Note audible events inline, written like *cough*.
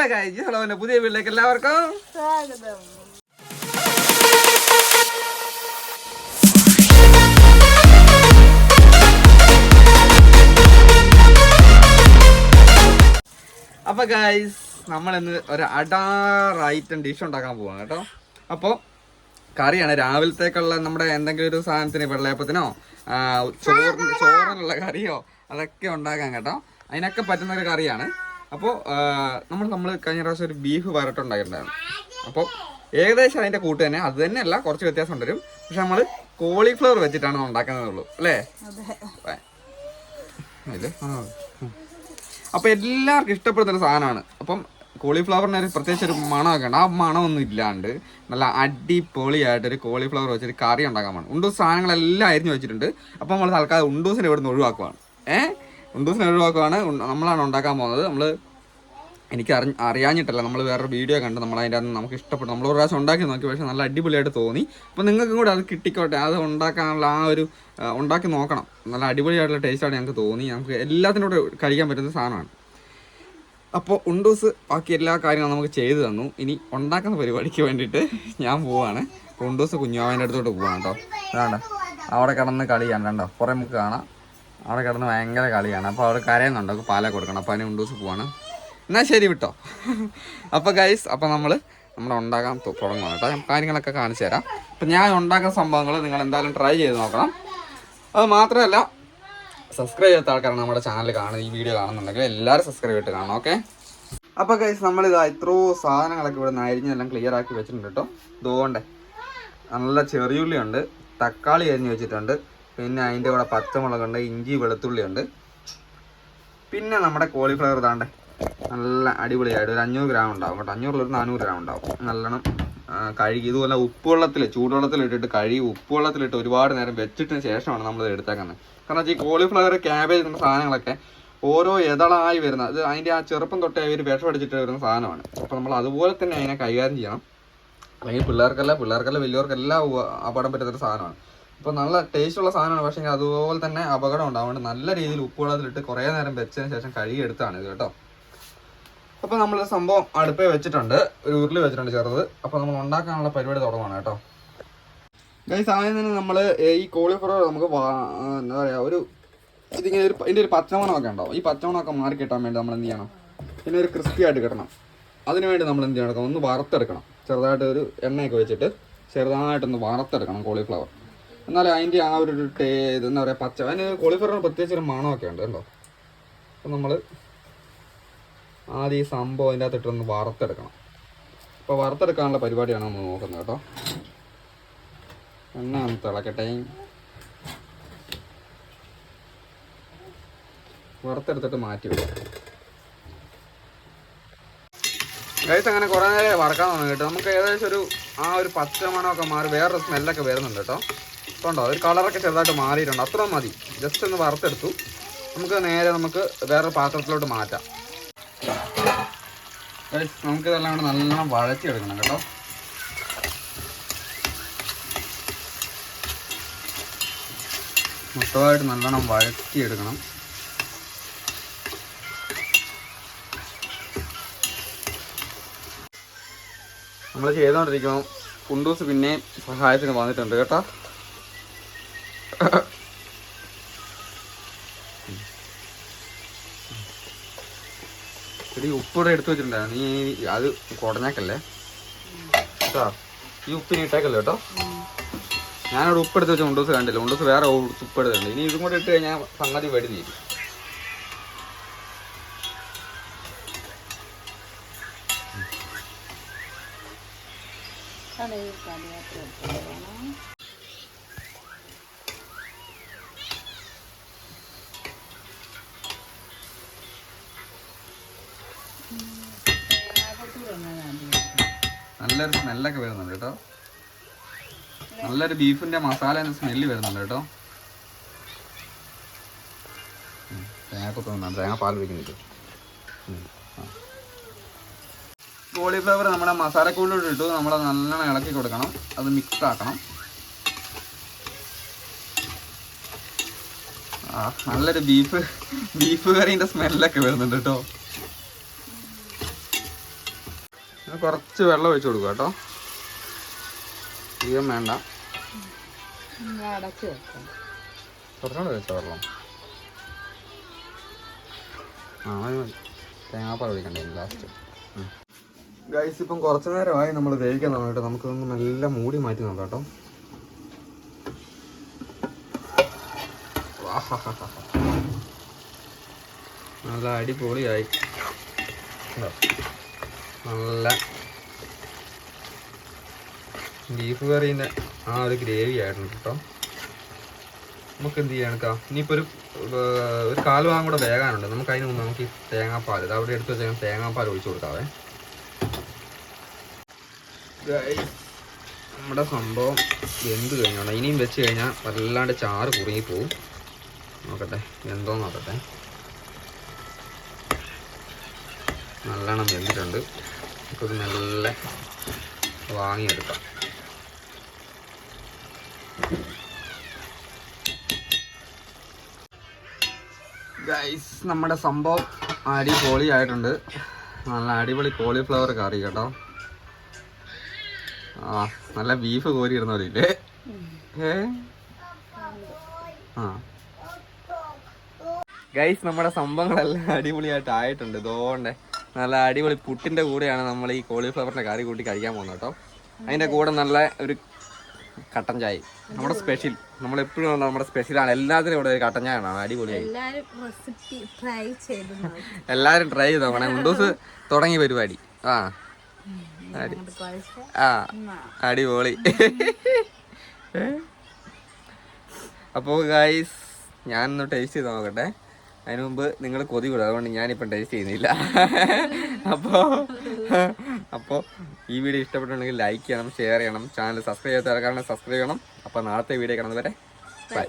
Hello guys hello എന്റെ പുതിയ വീട്ടിലേക്ക് എല്ലാവർക്കും. സ്വാഗതം. അപ്പൊ ഗായ്സ് നമ്മൾ ഇന്ന് ഒരു അടാർ ഐറ്റം ഡിഷ് ഉണ്ടാക്കാൻ പോവാണ് കേട്ടോ. അപ്പോൾ കറിയാണ് രാവിലത്തേക്കുള്ള നമ്മുടെ എന്തെങ്കിലും ഒരു സാധനത്തിന് വെള്ളയപ്പത്തിനോ ചോറിന് ചോറിനുള്ള കറിയോ അതൊക്കെ ഉണ്ടാക്കാൻ കേട്ടോ. അതിനൊക്കെ പറ്റുന്ന ഒരു കറിയാണ്. അപ്പോൾ നമ്മൾ നമ്മൾ കഴിഞ്ഞ പ്രാവശ്യം ഒരു ബീഫ് വരട്ടുണ്ടായിട്ടുണ്ടായിരുന്നു അപ്പോൾ ഏകദേശം അതിന്റെ കൂട്ട് തന്നെ അത് തന്നെയല്ല കുറച്ച് വ്യത്യാസം ഉണ്ടരും പക്ഷെ നമ്മൾ കോളിഫ്ലവർ വെച്ചിട്ടാണ് ഉണ്ടാക്കുന്നതുള്ളൂ അല്ലേ? അതെ. ഇത് ആ. അപ്പൊ എല്ലാവർക്കും ഇഷ്ടപ്പെടുന്ന ഒരു സാധനമാണ്. അപ്പം കോളിഫ്ലവറിന് ഒരു പ്രത്യേകിച്ച് ഒരു മണമൊക്കെ ഉണ്ട്. ആ മണമൊന്നും ഇല്ലാണ്ട് നല്ല അടിപൊളിയായിട്ട് ഒരു കോളിഫ്ലവർ വെച്ചിട്ട് കറി ഉണ്ടാക്കാൻ വേണം ഉണ്ടൂസ് സാധനങ്ങളെല്ലാം അരിഞ്ഞു വെച്ചിട്ടുണ്ട്. അപ്പം നമ്മൾ തൽക്കാലം ഉണ്ടൂസിനെ ഇവിടെ നിന്ന് ഒഴിവാക്കുവാണ്. ഏഹ് ഉണ്ടൂസിനെ ഒഴിവാക്കുവാണ്. ഉണ്ട- നമ്മളാണ് ഉണ്ടാക്കാൻ പോകുന്നത്. നമ്മൾ എനിക്ക് അറി അറിയാഞ്ഞിട്ടല്ല നമ്മൾ വേറൊരു വീഡിയോ കണ്ട് നമ്മൾ അതിന്റെ അകത്ത് നമുക്ക് ഇഷ്ടപ്പെട്ടു. നമ്മൾ ഒരു പ്രാവശ്യം ഉണ്ടാക്കി നോക്കി പക്ഷേ നല്ല അടിപൊളിയായിട്ട് തോന്നി. അപ്പോൾ നിങ്ങൾക്കും കൂടെ അത് കിട്ടിക്കോട്ടെ. അത് ഉണ്ടാക്കാനുള്ള ആ ഒരു ഉണ്ടാക്കി നോക്കണം. നല്ല അടിപൊളിയായിട്ടുള്ള ടേസ്റ്റാണ് ഞങ്ങൾക്ക് തോന്നി. നമുക്ക് എല്ലാത്തിനും കൂടെ കഴിക്കാൻ പറ്റുന്ന സാധനമാണ്. അപ്പോൾ ഉണ്ടൂസ് ബാക്കി എല്ലാ കാര്യങ്ങളും നമുക്ക് ചെയ്തു തന്നു. ഇനി ഉണ്ടാക്കുന്ന പരിപാടിക്ക് വേണ്ടിയിട്ട് ഞാൻ പോവാണ്. ഉണ്ടൂസ് കുഞ്ഞാവിന്റെ അടുത്തോട്ട് പോവാണ് കേട്ടോ. അതാണ് അവിടെ കിടന്ന് കളിയാണ്. കണ്ടോ? കുറേ നമുക്ക് കാണാം. അവിടെ കിടന്ന് ഭയങ്കര കളിയാണ്. അപ്പോൾ അവിടെ കരയുന്നുണ്ട്. അപ്പോൾ പാല കൊടുക്കണം. അപ്പോൾ അതിന് ഉണ്ടൂസ് പോവാണ്. എന്നാൽ ശരി വിട്ടോ. അപ്പോൾ ഗൈസ് അപ്പോൾ നമ്മൾ നമ്മൾ ഉണ്ടാക്കാൻ തുടങ്ങുകയാണ് കേട്ടോ. ഞാൻ കാര്യങ്ങളൊക്കെ കാണിച്ചു തരാം. അപ്പം ഞാൻ ഉണ്ടാക്കുന്ന സംഭവങ്ങൾ നിങ്ങൾ എന്തായാലും ട്രൈ ചെയ്ത് നോക്കണം. അത് മാത്രമല്ല സബ്സ്ക്രൈബ് ചെയ്യാത്ത ആൾക്കാരാണ് നമ്മുടെ ചാനൽ കാണുന്നത്. ഈ വീഡിയോ കാണുന്നുണ്ടെങ്കിൽ എല്ലാവരും സബ്സ്ക്രൈബ് ചെയ്തിട്ട് കാണണം ഓക്കെ അപ്പോൾ ഗൈസ് നമ്മളിതാ ഇത്രയോ സാധനങ്ങളൊക്കെ ഇവിടെ നരിഞ്ഞെല്ലാം ക്ലിയർ ആക്കി വെച്ചിട്ടുണ്ട് കേട്ടോ. ഇതുകൊണ്ട് നല്ല ചെറിയുള്ളിയുണ്ട് തക്കാളി അരിഞ്ഞ് വെച്ചിട്ടുണ്ട്. പിന്നെ അതിന്റെ കൂടെ പച്ചമുളകുണ്ട് ഇഞ്ചി വെളുത്തുള്ളി ഉണ്ട്. പിന്നെ നമ്മുടെ കോളിഫ്ലവർ ഇതാണ്ട് നല്ല അടിപൊളിയായിട്ട് ഒരു അഞ്ഞൂറ് ഗ്രാം ഉണ്ടാവും കേട്ടോ. അഞ്ഞൂറിൽ ഒരു നാനൂറ് ഗ്രാം ഉണ്ടാവും. നല്ലോണം കഴുകി ഇതുപോലെ ഉപ്പുവെള്ളത്തിൽ ചൂടുവെള്ളത്തിൽ ഇട്ടിട്ട് കഴുകി ഉപ്പുവെള്ളത്തിലിട്ട് ഒരുപാട് നേരം വെച്ചിട്ടതിന് ശേഷമാണ് നമ്മൾ എടുത്തേക്കുന്നത്. കാരണം ഈ കോളിഫ്ലവർ ക്യാബേജ് എന്ന സാധനങ്ങളൊക്കെ ഓരോ ഇതളായി വരുന്ന അത് അതിന്റെ ആ ചെറുപ്പം തൊട്ടേ ഒരു വിഷം അടിച്ചിട്ട് വരുന്ന സാധനമാണ്. അപ്പോൾ നമ്മൾ അതുപോലെ തന്നെ അതിനെ കൈകാര്യം ചെയ്യണം. അല്ലെങ്കിൽ പിള്ളേർക്കല്ല പിള്ളേർക്കല്ല വലിയവർക്കെല്ലാം അപകടം പറ്റുന്നൊരു സാധനമാണ്. അപ്പോൾ നല്ല ടേസ്റ്റ് ഉള്ള സാധനമാണ്. പക്ഷേ അതുപോലെ തന്നെ അപകടം ഉണ്ടാവുകൊണ്ട് നല്ല രീതിയിൽ ഉപ്പ് വെള്ളത്തിലിട്ട് കുറേ നേരം വെച്ചതിന് ശേഷം കഴുകി എടുത്താണ് ഇത് കേട്ടോ. അപ്പോൾ നമ്മൾ സംഭവം അടുപ്പേ വെച്ചിട്ടുണ്ട്. ഒരു ഉരുളി വെച്ചിട്ടുണ്ട് ചെറുത്. അപ്പോൾ നമ്മൾ ഉണ്ടാക്കാനുള്ള പരിപാടി തുടങ്ങുകയാണ് കേട്ടോ. ഗൈസ് ആദ്യം തന്നെ നമ്മൾ ഈ കോളിഫ്ലവർ നമുക്ക് എന്താ പറയുക ഒരു ഇതിങ്ങനെ ഒരു ഇതിന്റെ ഒരു പച്ചമണമൊക്കെ ഉണ്ടാവും. ഈ പച്ചമണമൊക്കെ മാറി കിട്ടാൻ വേണ്ടി നമ്മൾ എന്ത് ചെയ്യണം? പിന്നെ ഒരു ക്രിസ്പി ആയിട്ട് കിട്ടണം. അതിനുവേണ്ടി നമ്മൾ എന്ത് ചെയ്യണം? ഒന്ന് വറുത്തെടുക്കണം. ചെറുതായിട്ട് ഒരു എണ്ണയൊക്കെ വെച്ചിട്ട് ചെറുതായിട്ടൊന്ന് വറുത്തെടുക്കണം കോളിഫ്ലവർ എന്നാലും അതിന്റെ ആ ഒരു ടേ ഇത് എന്താ പറയുക പച്ച അതിന് കോളിഫ്ലവറിന് പ്രത്യേകിച്ച് ഒരു മണമൊക്കെ ഉണ്ട് കേട്ടോ. അപ്പം നമ്മൾ ആദ്യം ഈ സംഭവം അതിന്റെ അകത്തിട്ടൊന്ന് വറുത്തെടുക്കണം. അപ്പോൾ വറുത്തെടുക്കാനുള്ള പരിപാടിയാണ് നമ്മൾ നോക്കുന്നത് കേട്ടോ. എണ്ണ ഒന്ന് തിളക്കട്ടെ. വറുത്തെടുത്തിട്ട് മാറ്റി വെക്കാം. കഴിച്ച് അങ്ങനെ കുറേ നേരം വറക്കാൻ തുടങ്ങി കേട്ടോ. നമുക്ക് ഏകദേശം ഒരു ആ ഒരു പച്ച മണമൊക്കെ മാറി വേറൊരു സ്മെല്ലൊക്കെ വരുന്നുണ്ട് കേട്ടോ. കണ്ടോ? ഒരു കളറൊക്കെ ചെറുതായിട്ട് മാറിയിട്ടുണ്ട്. അത്ര മതി. ജസ്റ്റ് ഒന്ന് വറുത്തെടുത്തു. നമുക്ക് നേരെ നമുക്ക് വേറൊരു പാത്രത്തിലോട്ട് മാറ്റാം. നമുക്ക് ഇതെല്ലാം കൂടെ നല്ലോണം വഴച്ചെടുക്കണം കേട്ടോ. മൊത്തമായിട്ട് നല്ലോണം വഴറ്റിയെടുക്കണം. നമ്മൾ ചെയ്തുകൊണ്ടിരിക്കുമ്പോൾ കുണ്ടൂസ് പിന്നെയും സഹായത്തിന് വന്നിട്ടുണ്ട് കേട്ടോ. ഒരു ഉപ്പിവിടെ എടുത്തു വെച്ചിട്ടുണ്ടായിരുന്നു നീ അത് കുടഞ്ഞാക്കല്ലേ? കേട്ടോ? ഈ ഉപ്പിന് ഇട്ടേക്കല്ലോ കേട്ടോ? ഞാനവിടെ ഉപ്പ് എടുത്ത് വെച്ച ഉണ്ടൂസ് കണ്ടില്ല. ഉണ്ടൂസ് വേറെ ഉപ്പ് എടുത്തിട്ടുണ്ട്. ഇനി ഇതും കൂടെ ഇട്ട് കഴിഞ്ഞാൽ സംഗതി വെടിഞ്ഞിരിക്കും എടുത്തോളണം നല്ലൊരു സ്മെല്ലൊക്കെ വരുന്നുണ്ട് കേട്ടോ. നല്ലൊരു ബീഫിന്റെ മസാല സ്മെല്ല് വരുന്നുണ്ട് കേട്ടോ. ഉം, തേങ്ങക്കൊത്തൊന്നും തേങ്ങ പാൽ വയ്ക്കുന്നുണ്ട് കോളിഫ്ലവർ നമ്മുടെ മസാലക്കൂടിലോട്ട് ഇട്ടു. നമ്മൾ നല്ലോണം ഇളക്കി കൊടുക്കണം. അത് മിക്സ് ആക്കണം. നല്ലൊരു ബീഫ് ബീഫ് കറീന്റെ സ്മെല്ലൊക്കെ വരുന്നുണ്ട് കേട്ടോ ഇനി കുറച്ച് വെള്ളം ഒഴിച്ചു കൊടുക്കുക കേട്ടോ. അധികം വേണ്ട. കുറച്ചുകൂടെ വെച്ചോ വെള്ളം. ആ മതി മതി. തേങ്ങാപ്പാൽ ഒഴിക്കണ്ടേ ലാസ്റ്റ് ഗൈസ് ഇപ്പം കുറച്ച് നേരമായി നമ്മൾ വേവിക്കാൻ തുടങ്ങിയിട്ട് നമുക്കൊന്ന് നല്ല മൂടി മാറ്റി നോക്കാം കേട്ടോ. *laughs* നല്ല അടിപൊളിയായി? നല്ല ബീഫ് കറീന്റെ ആ ഒരു ഗ്രേവി ആയിരുന്നു കേട്ടോ. നമുക്ക് എന്ത് ചെയ്യാൻ കാ ഇനിയിപ്പോൾ ഒരു ഒരു കാൽ ഭാഗം കൂടെ വേകാനുണ്ട്. നമുക്ക് അതിന് മുമ്പ് നമുക്ക് ഈ തേങ്ങാപ്പാൽ ഇത് അവിടെ എടുത്ത് വെച്ചാൽ തേങ്ങാപ്പാൽ ഒഴിച്ചു കൊടുക്കാവേ. നമ്മുടെ സംഭവം വെന്ത് കഴിഞ്ഞാണ്. ഇനിയും വെച്ച് കഴിഞ്ഞാൽ വല്ലാണ്ട് ചാറ് കുറുങ്ങി പോവും. നോക്കട്ടെ എന്തോ നോക്കട്ടെ. നല്ലോണം വെന്തിട്ടുണ്ട്. നമുക്കത് നല്ല വാങ്ങിയെടുക്കാം. ഗൈസ് നമ്മുടെ സംഭവം അടിപൊളി ആയിട്ടുണ്ട്. നല്ല അടിപൊളി കോളിഫ്ലവർ കറി കേട്ടോ. ആ നല്ല ബീഫ് കോരി ഇടുന്ന പോലെ ഇല്ലേ? ഏ? ആ. ഗൈസ് നമ്മുടെ സംഭവങ്ങളെല്ലാം അടിപൊളിയായിട്ട് ആയിട്ടുണ്ട്. ഇതോണ്ടേ നല്ല അടിപൊളി പുട്ടിന്റെ കൂടെയാണ് നമ്മൾ ഈ കോളിഫ്ലവറിന്റെ കറി കൂട്ടി കഴിക്കാൻ പോകുന്നത് കേട്ടോ. അതിന്റെ കൂടെ നല്ല ഒരു കട്ടൻ ചായ. നമ്മുടെ സ്പെഷ്യൽ. നമ്മൾ എപ്പോഴും നമ്മുടെ സ്പെഷ്യലാണ് എല്ലാത്തിനും ഇവിടെ ഒരു കട്ടൻ ചായ ആണ് അടിപൊളിയായി എല്ലാവരും ട്രൈ ചെയ്ത് നോക്കണേ മുണ്ടൂസ് തുടങ്ങി പരിപാടി. ആ. ആ. അടിപൊളി. *laughs* അപ്പോൾ ഗൈസ് ഞാനൊന്ന് ടേസ്റ്റ് ചെയ്ത് നോക്കട്ടെ. അതിന് മുമ്പ് നിങ്ങൾ കൊതി വിടും. അതുകൊണ്ട് ഞാനിപ്പം ടേസ്റ്റ് ചെയ്യുന്നില്ല. അപ്പോൾ അപ്പോൾ ഈ വീഡിയോ ഇഷ്ടപ്പെട്ടുണ്ടെങ്കിൽ ലൈക്ക് ചെയ്യണം ഷെയർ ചെയ്യണം ചാനൽ സബ്സ്ക്രൈബ് ചെയ്യാത്ത കാരണം സബ്സ്ക്രൈബ് ചെയ്യണം. അപ്പോൾ നാളത്തെ വീഡിയോ കാണുന്നവരെ ബൈ